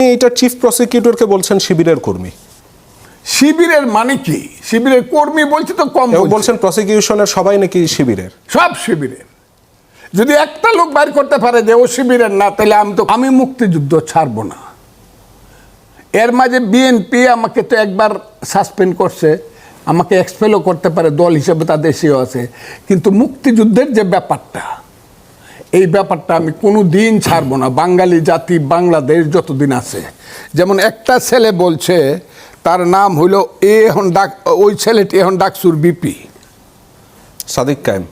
এটা চিফ প্রসিকিউটরকে বলছেন শিবিরের কর্মী। শিবিরের মানে কি? শিবিরের কর্মী বলছি তো কম বলছেন প্রসিকিউশনের সবাই নাকি শিবিরের। সব শিবিরের। যদি একটা লোক বাইর করতে পারে যে ও শিবিরের না তাহলে আমি তো আমি মুক্তিযুদ্ধ ছাড়বো না। এর মাঝে বিএনপি আমাকে তো একবার সাসপেন্ড করছে। আমাকে এক্সপেলও করতে পারে দল হিসেবে তাদের সেও আছে। কিন্তু মুক্তিযুদ্ধের যে ব্যাপারটা এই ব্যাপারটা আমি কোনো দিন ছাড়বো না। বাঙালি জাতি বাংলাদেশ যতদিন আছে। যেমন একটা ছেলে বলছে তার নাম হইল এ এখন ডাক ওই ছেলেটি এখন ডাকসুর বিপি। সাদেক কাইম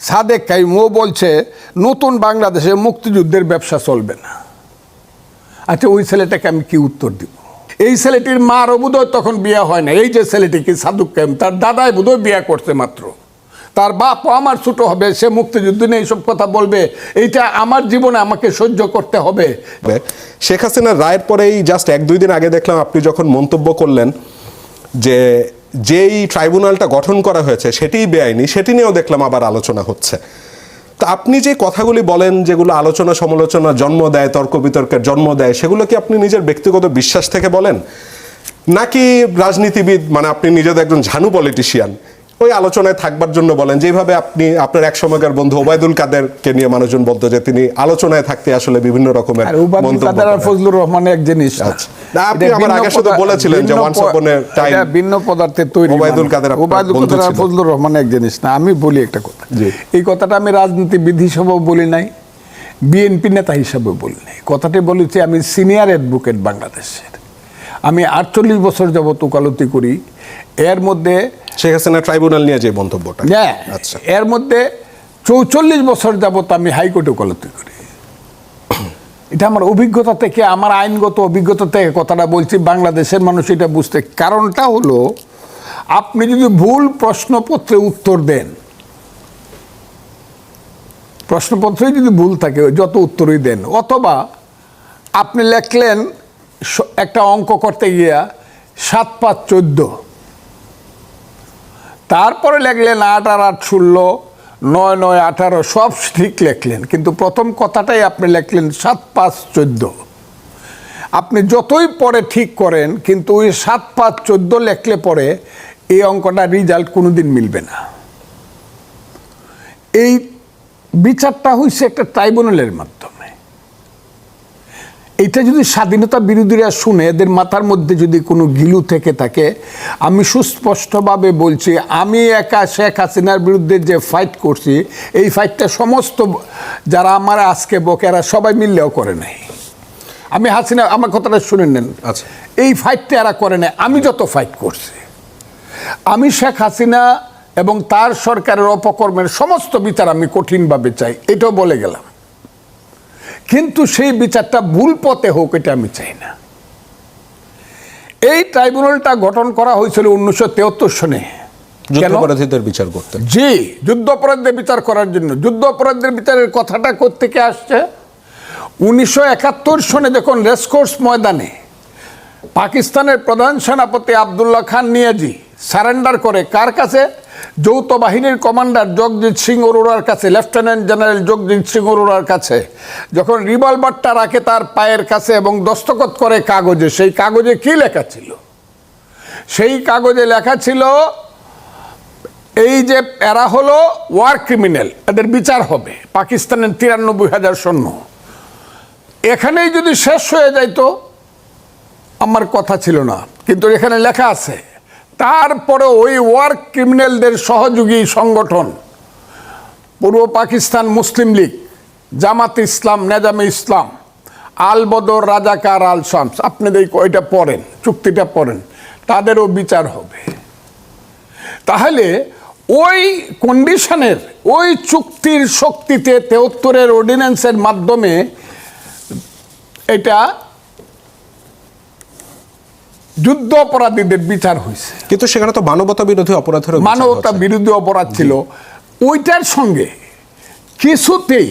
সাদেক কাইম ও বলছে নতুন বাংলাদেশে মুক্তিযুদ্ধের ব্যবসা চলবে না। আচ্ছা ওই ছেলেটাকে আমি কি উত্তর দিব? এই ছেলেটির মার বোধহয় তখন বিয়ে হয় না এই যে ছেলেটি কি সাদুক কাইম তার দাদাই বোধহয় বিয়ে করছে মাত্র। তার বাপ আমার ছোটো হবে, সে মুক্তিযুদ্ধ নিয়ে এইসব কথা বলবে, এইটা আমার জীবনে আমাকে সহ্য করতে হবে। শেখ হাসিনার রায়ের পরেই জাস্ট এক দুই দিন আগে দেখলাম আপনি যখন মন্তব্য করলেন যে যেই ট্রাইব্যুনালটা গঠন করা হয়েছে সেটিই বেআইনি, সেটি নিয়েও দেখলাম আবার আলোচনা হচ্ছে। তো আপনি যে কথাগুলি বলেন, যেগুলো আলোচনা সমালোচনা, জন্ম দেয়, তর্ক বিতর্কের জন্ম দেয়, সেগুলো কি আপনি নিজের ব্যক্তিগত বিশ্বাস থেকে বলেন? নাকি রাজনীতিবিদ মানে আপনি নিজেদের একজন ঝানু পলিটিশিয়ান ওই আলোচনায় থাকবার জন্য বলেন যেভাবে আপনি আপনার এক সময়কার বন্ধু ওবায়দুল কাদেরকে নিয়ে মানুষজন বলতো যে তিনি আলোচনায় থাকতে আসলে বিভিন্ন রকমের। ফজলুর রহমান এক জিনিস। আচ্ছা। আপনি বলেছিলেন যে ভিন্ন তৈরি ওবায়দুল কাদের ওবায়দুল কাদের আর ফজলুর রহমান এক জিনিস না আমি বলি একটা কথা। এই কথাটা আমি রাজনীতিবিদ হিসেবেও বলি নাই বিএনপি নেতা হিসেবেও বলি নাই। কথাটি বলেছি আমি সিনিয়র অ্যাডভোকেট বাংলাদেশের। আমি আটচল্লিশ বছর যাবত ওকালতি করি। এর মধ্যে শেখ হাসিনা ট্রাইব্যুনাল নিয়ে যে মন্তব্যটা। হ্যাঁ আচ্ছা। এর মধ্যে চৌচল্লিশ বছর যাবত আমি হাইকোর্টে ওকালতি করি। এটা আমার অভিজ্ঞতা থেকে আমার আইনগত অভিজ্ঞতা থেকে কথাটা বলছি বাংলাদেশের মানুষ এটা বুঝতে। কারণটা হলো আপনি যদি ভুল প্রশ্নপত্রে উত্তর দেন প্রশ্নপত্রেই যদি ভুল থাকে যত উত্তরই দেন অথবা আপনি লেখলেন একটা অঙ্ক করতে গিয়া সাত পাঁচ চোদ্দ তারপরে লেখলেন আট আর আট ষোলো, নয় নয় আঠারো, সব ঠিক লেখলেন। কিন্তু প্রথম কথাটাই আপনি লেখলেন সাত পাঁচ চোদ্দ। আপনি যতই পরে ঠিক করেন, কিন্তু ওই সাত পাঁচ চোদ্দ লেখলে পরে এই অঙ্কটা রেজাল্ট কোনোদিন মিলবে না। এই বিচারটা হয়েছে একটা ট্রাইব্যুনালের মাধ্যমে। এটা যদি স্বাধীনতা বিরোধীরা শুনে এদের মাথার মধ্যে যদি কোনো গিলু থেকে থাকে আমি সুস্পষ্টভাবে বলছি আমি একা শেখ হাসিনার বিরুদ্ধে যে ফাইট করছি এই ফাইটটা সমস্ত যারা আমার আজকে বকেরা সবাই মিললেও করে নাই। আমি হাসিনা আমার কথাটা শুনে নেন। আচ্ছা। এই ফাইটটা এরা করে নাই আমি যত ফাইট করছি আমি শেখ হাসিনা এবং তার সরকারের অপকর্মের সমস্ত বিচার আমি কঠিনভাবে চাই এটাও বলে গেলাম। কিন্তু সেই বিচারটা ভুল পথে হোক এটা আমি চাই না। এই ট্রাইব্যুনালটা গঠন করা হয়েছিল উনিশশো তেহত্তর সনে। যুদ্ধাপরাধীদের বিচার করতে। জি যুদ্ধ অপরাধদের বিচার করার জন্য। যুদ্ধ অপরাধদের বিচারের কথাটা থেকে আসছে? উনিশশো একাত্তর সনে যখন রেসকোর্স ময়দানে পাকিস্তানের প্রধান সেনাপতি আবদুল্লাহ খান নিয়াজি সারেন্ডার করে কার কাছে? যৌথ বাহিনীর কমান্ডার জগজিৎ সিং অরোরার কাছে, লেফটেন্যান্ট জেনারেল জগজিৎ সিং অরোরার কাছে। যখন রিভলভারটা রাখে তার পায়ের কাছে এবং দস্তখত করে কাগজে, সেই কাগজে কি লেখা ছিল? সেই কাগজে লেখা ছিল, এই যে এরা হলো ওয়ার ক্রিমিনাল, এদের বিচার হবে, পাকিস্তানের তিরানব্বই হাজার সৈন্য। এখানেই যদি শেষ হয়ে যাইতো, আমার কথা ছিল না। কিন্তু এখানে লেখা আছে তারপরে ওই ওয়ার ক্রিমিনালদের সহযোগী সংগঠন, পূর্ব পাকিস্তান মুসলিম লীগ, জামাত ইসলাম, নেজামে ইসলাম, আল বদর, রাজাকার, আল শামস। আপনি এই ওইটা পড়েন, চুক্তিটা পড়েন, তাদেরও বিচার হবে। তাহলে ওই কন্ডিশনের ওই চুক্তির শক্তিতে তেহত্তরের অর্ডিন্যান্সের মাধ্যমে এটা যুদ্ধ অপরাধীদের বিচার হয়েছে কিন্তু সেখানে তো মানবতা বিরোধী অপরাধের মানবতা বিরোধী অপরাধ ছিল। ওইটার সঙ্গে কিছুতেই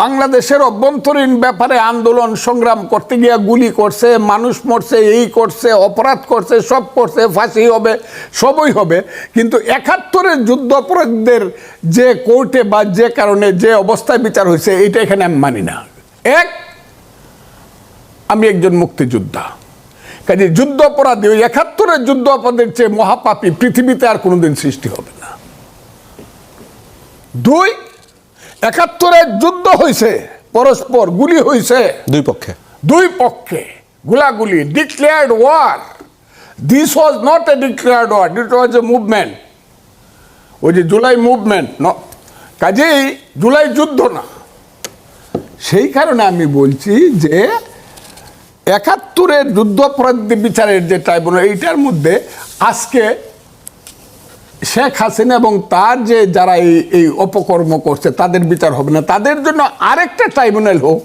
বাংলাদেশের অভ্যন্তরীণ ব্যাপারে আন্দোলন সংগ্রাম করতে গিয়ে গুলি করছে মানুষ মরছে এই করছে অপরাধ করছে সব করছে ফাঁসি হবে সবই হবে। কিন্তু একাত্তরের যুদ্ধ অপরাধীদের যে কোর্টে বা যে কারণে যে অবস্থায় বিচার হয়েছে এটা এখানে আমি মানি না। এক আমি একজন মুক্তিযোদ্ধা। কাজে যুদ্ধ অপরাধী ওই একাত্তরের যুদ্ধ অপরাধের চেয়ে মহাপাপী পৃথিবীতে আর কোনোদিন সৃষ্টি হবে না। দুই একাত্তরের যুদ্ধ হয়েছে পরস্পর গুলি হয়েছে দুই পক্ষে। দুই পক্ষে গুলাগুলি declared war this was not a declared war it was a movement ওই যে জুলাই মুভমেন্ট ন। কাজেই জুলাই যুদ্ধ না। সেই কারণে আমি বলছি যে একাত্তরের যুদ্ধপরাধী বিচারের যে ট্রাইব্যুনাল এইটার মধ্যে আজকে শেখ হাসিনা এবং তার যে যারা এই এই অপকর্ম করছে তাদের বিচার হবে না। তাদের জন্য আরেকটা ট্রাইব্যুনাল হোক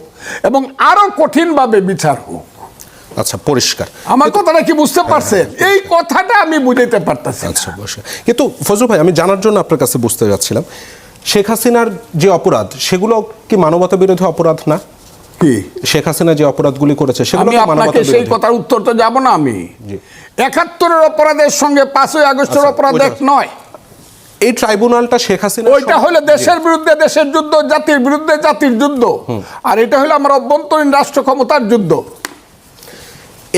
এবং আরও কঠিনভাবে বিচার হোক। আচ্ছা পরিষ্কার। আমার কথাটা কি বুঝতে পারছেন? এই কথাটা আমি বুঝাইতে পারতেছি আচ্ছা কিন্তু ফজল ভাই আমি জানার জন্য আপনার কাছে বুঝতে যাচ্ছিলাম শেখ হাসিনার যে অপরাধ সেগুলো কি মানবতা বিরোধী অপরাধ না? কি? শেখ হাসিনা যে অপরাধগুলি করেছে আমি আপনাকে সেই কথার উত্তর তো যাব না আমি। একাত্তরের অপরাধের সঙ্গে পাঁচই আগস্টের আচ্ছা, অপরাধ এক নয়। এই ট্রাইব্যুনালটা শেখ হাসিনা ওইটা হলো দেশের বিরুদ্ধে দেশের যুদ্ধ জাতির বিরুদ্ধে জাতির যুদ্ধ। আর এটা হলো আমার অভ্যন্তরীণ রাষ্ট্র ক্ষমতার যুদ্ধ।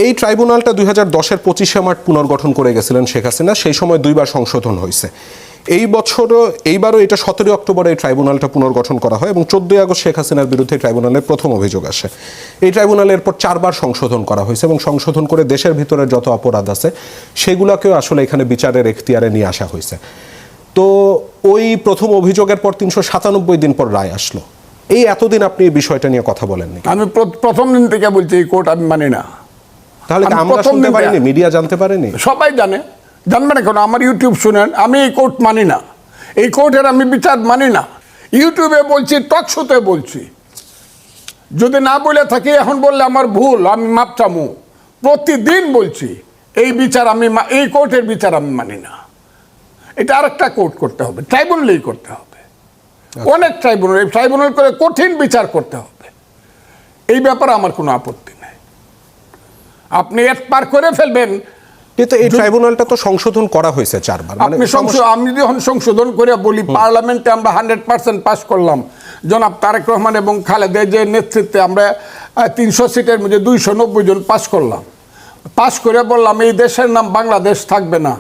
এই ট্রাইব্যুনালটা দুই হাজার দশের পঁচিশে মার্চ পুনর্গঠন করে গেছিলেন শেখ হাসিনা সেই সময় দুইবার সংশোধন হয়েছে। এই বছরও এইবারও এটা সতেরোই অক্টোবরে এই ট্রাইব্যুনালটা পুনর্গঠন করা হয় এবং চোদ্দই আগস্ট শেখ হাসিনার বিরুদ্ধে ট্রাইব্যুনালের প্রথম অভিযোগ আসে। এই ট্রাইব্যুনালের পর চারবার সংশোধন করা হয়েছে এবং সংশোধন করে দেশের ভিতরে যত অপরাধ আছে সেগুলোকেও আসলে এখানে বিচারের এখতিয়ারে নিয়ে আসা হয়েছে। তো ওই প্রথম অভিযোগের পর তিনশো সাতানব্বই দিন পর রায় আসলো। এই এতদিন আপনি এই বিষয়টা নিয়ে কথা বলেননি? আমি প্রথম দিন থেকে বলছি এই কোর্ট আমি মানি না। তাহলে আমরা শুনতে পারিনি? মিডিয়া জানতে পারেনি? সবাই জানে। জানবে না কেন? আমার ইউটিউব শুনেন আমি এই কোর্ট মানি না। এই কোর্টের আমি বিচার মানি না। ইউটিউবে বলছি টক শোতে বলছি। যদি না বলে থাকি এখন বললে আমার ভুল আমি মাপ চামু। প্রতিদিন বলছি এই বিচার আমি এই কোর্টের বিচার আমি মানি না। এটা আরেকটা কোর্ট করতে হবে ট্রাইব্যুনালেই করতে হবে। অনেক ট্রাইব্যুনাল এই ট্রাইব্যুনাল করে কঠিন বিচার করতে হবে। এই ব্যাপারে আমার কোনো আপত্তি নেই। আপনি এক পার করে ফেলবেন কিন্তু এই ট্রাইব্যুনালটা তো সংশোধন করা হয়েছে চারবার। মানে আপনি আমি যখন সংশোধন করে বলি পার্লামেন্টে আমরা হান্ড্রেড পার্সেন্ট পাস করলাম। জনাব তারেক রহমান এবং খালেদের যে নেতৃত্বে আমরা তিনশো সিটের মধ্যে দুইশো নব্বই জন পাস করলাম। পাস করে বললাম এই দেশের নাম বাংলাদেশ থাকবে না।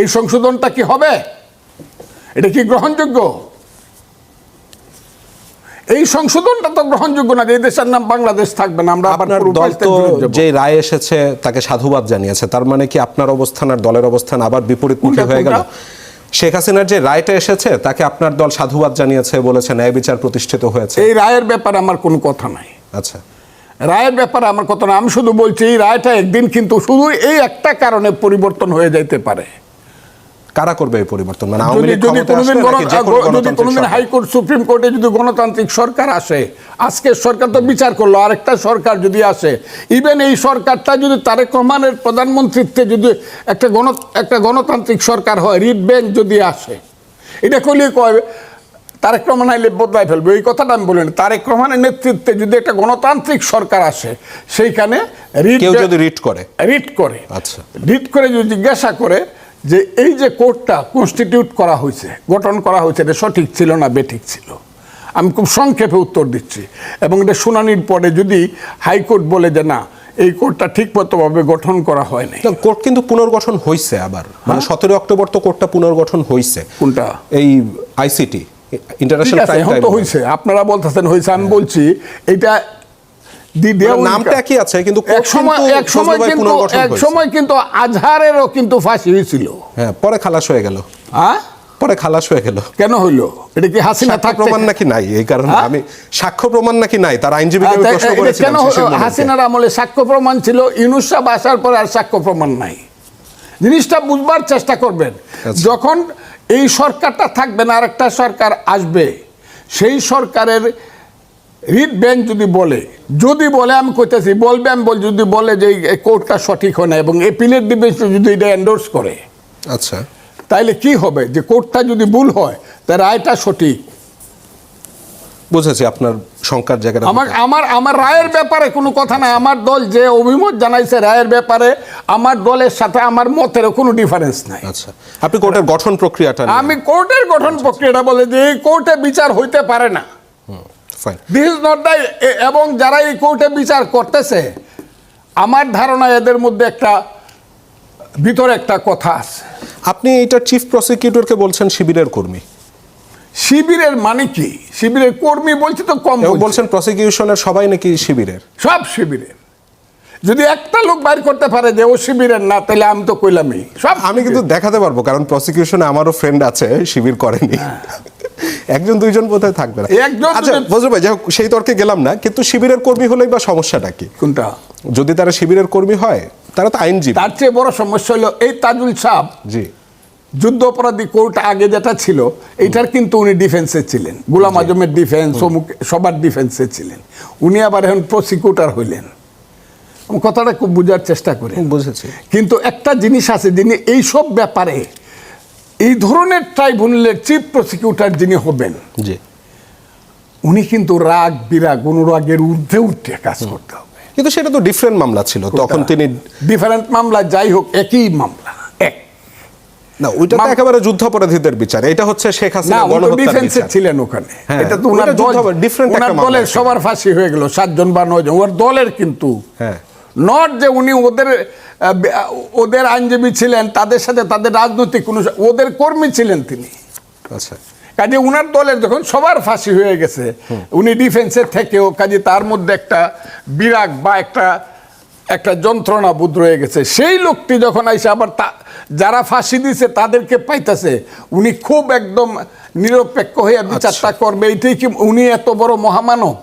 এই সংশোধনটা কি হবে? এটা কি গ্রহণযোগ্য? এই সংশোধনটা তো গ্রহণযোগ্য না এই দেশের নাম বাংলাদেশ থাকবে না আমরা আপনার দল তো। যে রায় এসেছে তাকে সাধুবাদ জানিয়েছে তার মানে কি আপনার অবস্থান আর দলের অবস্থান আবার বিপরীতমুখী কোনটা, হয়ে গেল? শেখ হাসিনার যে রায়টা এসেছে তাকে আপনার দল সাধুবাদ জানিয়েছে বলেছে ন্যায় বিচার প্রতিষ্ঠিত হয়েছে। এই রায়ের ব্যাপারে আমার কোনো কথা নাই। আচ্ছা। রায়ের ব্যাপারে আমার কথা না আমি শুধু বলছি এই রায়টা একদিন কিন্তু শুধু এই একটা কারণে পরিবর্তন হয়ে যাইতে পারে। কারা করবে এই পরিবর্তন? মানে আওয়ামী লীগ যদি কোনোদিন? হাইকোর্ট সুপ্রিম কোর্টে যদি গণতান্ত্রিক সরকার আসে আজকের সরকার তো বিচার করল আরেকটা সরকার যদি আসে ইভেন এই সরকারটা যদি তারেক রহমানের প্রধানমন্ত্রীত্বে যদি একটা গণ একটা গণতান্ত্রিক সরকার হয় রিট বেঞ্চ যদি আসে এটা করলে কয় তারেক রহমান আইলে বদলাই ফেলবে। এই কথাটা আমি বলিনি। তারেক রহমানের নেতৃত্বে যদি একটা গণতান্ত্রিক সরকার আসে সেইখানে রিট কেউ যদি রিট করে। রিট করে। আচ্ছা। রিট করে যদি জিজ্ঞাসা করে যে এই যে কোর্টটা কনস্টিটিউট করা হয়েছে গঠন করা হয়েছে এটা সঠিক ছিল না বেঠিক ছিল। আমি খুব সংক্ষেপে উত্তর দিচ্ছি। এবং এটা শুনানির পরে যদি হাইকোর্ট বলে যে না এই কোর্টটা ঠিক মতোভাবে গঠন করা হয়নি। না, কোর্ট কিন্তু পুনর্গঠন হয়েছে আবার। মানে সতেরো অক্টোবর তো কোর্টটা পুনর্গঠন হয়েছে কোনটা? এই আইসিটি ইন্টারন্যাশনাল তো হয়েছে আপনারা বলতেছেন হয়েছে আমি বলছি এটা নামটা একই আছে কিন্তু এক সময় এক সময় কিন্তু এক সময় কিন্তু আজহারেরও কিন্তু ফাঁসি হয়েছিল। হ্যাঁ পরে খালাস হয়ে গেল। হ্যাঁ? পরে খালাস হয়ে গেল। কেন হইল? এটা কি হাসিনা থাকতে প্রমাণ নাকি নাই? এই কারণে হ্যাঁ? আমি সাক্ষ্য প্রমাণ নাকি নাই? তার আইনজীবীকে আচ্ছা, প্রশ্ন করেছিলাম কেন। হাসিনার আমলে সাক্ষ্য প্রমাণ ছিল ইউনুস সাহেব আসার পরে আর সাক্ষ্য প্রমাণ নাই। জিনিসটা বুঝবার চেষ্টা করবেন। আচ্ছা। যখন এই সরকারটা থাকবে না আরেকটা সরকার আসবে সেই সরকারের রিট বেঞ্চ যদি বলে যদি বলে আমি কইতেছি বলবে আমি বল যদি বলে যে এই কোর্টটা সঠিক হয় না এবং এপিলেট ডিভিশন যদি এটা এন্ডোর্স করে আচ্ছা। তাইলে কি হবে? যে কোর্টটা যদি ভুল হয় তা রায়টা সঠিক। বুঝেছি আপনার শঙ্কার জায়গাটা আমার আমার আমার রায়ের ব্যাপারে কোনো কথা নাই। আমার দল যে অভিমত জানাইছে রায়ের ব্যাপারে আমার দলের সাথে আমার মতের কোনো ডিফারেন্স নাই। আচ্ছা। আপনি কোর্টের গঠন প্রক্রিয়াটা আমি কোর্টের গঠন প্রক্রিয়াটা বলে যে এই কোর্টে বিচার হইতে পারে না। দিস ইজ নট দ্য এবং যারা এই কোর্টে বিচার করতেছে আমার ধারণা এদের মধ্যে একটা ভিতরে একটা কথা আছে। আপনি এইটার চিফ প্রসিকিউটরকে বলছেন শিবিরের কর্মী। শিবিরের মানে কি? শিবিরের কর্মী বলছি তো কম বলছেন প্রসিকিউশনের সবাই নাকি শিবিরের। সব শিবিরের। যদি একটা লোক বাইর করতে পারে যে ও শিবিরের না তাহলে আমি তো কইলামই। সব আমি কিন্তু দেখাতে পারব কারণ প্রসিকিউশনে আমারও ফ্রেন্ড আছে শিবির করেনি। একজন দুইজন বোধহয় থাকবে না। একজন আচ্ছা বজরু ভাই যাই হোক, সেই তর্কে গেলাম না কিন্তু শিবিরের কর্মী হলেই বা সমস্যাটা কি? কোনটা? যদি তারা শিবিরের কর্মী হয় তারা তো আইনজীবী। তার চেয়ে বড় সমস্যা হলো এই তাজুল সাহ। জি। যুদ্ধ অপরাধী কোর্ট আগে যেটা ছিল এইটার কিন্তু উনি ডিফেন্সে ছিলেন। গুলাম আজমের ডিফেন্স অমুক সবার ডিফেন্সে ছিলেন। উনি আবার এখন প্রসিকিউটার হইলেন। কথাটা খুব বোঝার চেষ্টা করি। বুঝেছি। কিন্তু একটা জিনিস আছে যিনি এইসব ব্যাপারে এই ধরনের ট্রাইব্যুনালের চিফ প্রসিকিউটর যিনি হবেন জি। উনি কিন্তু রাগ বিরাগ অনুরাগের ঊর্ধ্বে উঠে কাজ করতে হবে। কিন্তু সেটা তো ডিফারেন্ট মামলা ছিল তখন তিনি ডিফারেন্ট মামলা যাই হোক একই মামলা এক। না ওইটা তো একেবারে যুদ্ধাপরাধীদের বিচার এটা হচ্ছে শেখ হাসিনা ডিফেন্সে ছিলেন ওখানে। হ্যাঁ, এটা তো ওনার দলের সবার ফাঁসি হয়ে গেল সাতজন বা নজন ওর দলের কিন্তু হ্যাঁ। নট যে উনি ওদের ওদের আইনজীবী ছিলেন তাদের সাথে তাদের রাজনৈতিক কোনো ওদের কর্মী ছিলেন তিনি। আচ্ছা। কাজে উনার দলের যখন সবার ফাঁসি হয়ে গেছে উনি ডিফেন্সের থেকেও কাজে তার মধ্যে একটা বিরাগ বা একটা একটা যন্ত্রণা বোধ রয়ে গেছে। সেই লোকটি যখন আইসে আবার তা যারা ফাঁসি দিছে তাদেরকে পাইতেছে উনি খুব একদম নিরপেক্ষ হয়ে বিচারটা করবে। এইটাই কি উনি এত বড় মহামানব?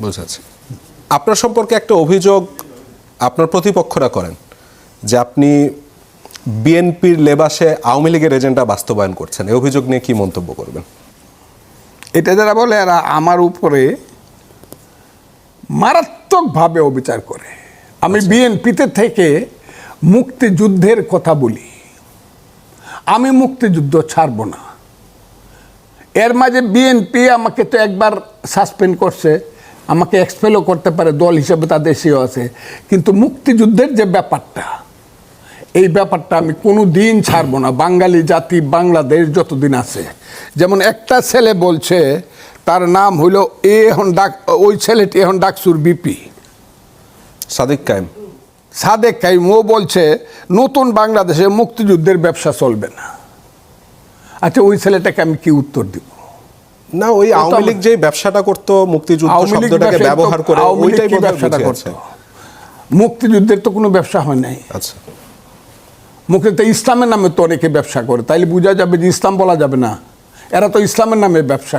বুঝেছি আপনার সম্পর্কে একটা অভিযোগ আপনার প্রতিপক্ষরা করেন যে আপনি বিএনপির লেবাসে আওয়ামী লীগের এজেন্ডা বাস্তবায়ন করছেন। এই অভিযোগ নিয়ে কি মন্তব্য করবেন? এটা যারা বলে এরা আমার উপরে মারাত্মকভাবে অবিচার করে। আমি বিএনপিতে থেকে মুক্তিযুদ্ধের কথা বলি। আমি মুক্তিযুদ্ধ ছাড়ব না। এর মাঝে বিএনপি আমাকে তো একবার সাসপেন্ড করছে। আমাকে এক্সপেলও করতে পারে দল হিসেবে তাদের সেও আছে। কিন্তু মুক্তিযুদ্ধের যে ব্যাপারটা এই ব্যাপারটা আমি কোনো দিন ছাড়বো না। বাঙালি জাতি বাংলাদেশ যতদিন আছে। যেমন একটা ছেলে বলছে তার নাম হইল এ এখন ডাক ওই ছেলেটি এখন ডাকসুর বিপি। সাদেক কায়েম। সাদেক কাইম ও বলছে নতুন বাংলাদেশে মুক্তিযুদ্ধের ব্যবসা চলবে না। আচ্ছা ওই ছেলেটাকে আমি কি উত্তর দিব? না ওই আওয়ামী লীগ যে ব্যবসাটা করতো মুক্তিযুদ্ধ শব্দটাকে ব্যবহার করে ওইটাই ব্যবসাটা করত। মুক্তিযুদ্ধের তো কোনো ব্যবসা হয় নাই। আচ্ছা। তো ইসলামের নামে তো অনেকে ব্যবসা করে তাইলে বোঝা যাবে যে ইসলাম বলা যাবে না। এরা তো ইসলামের নামে ব্যবসা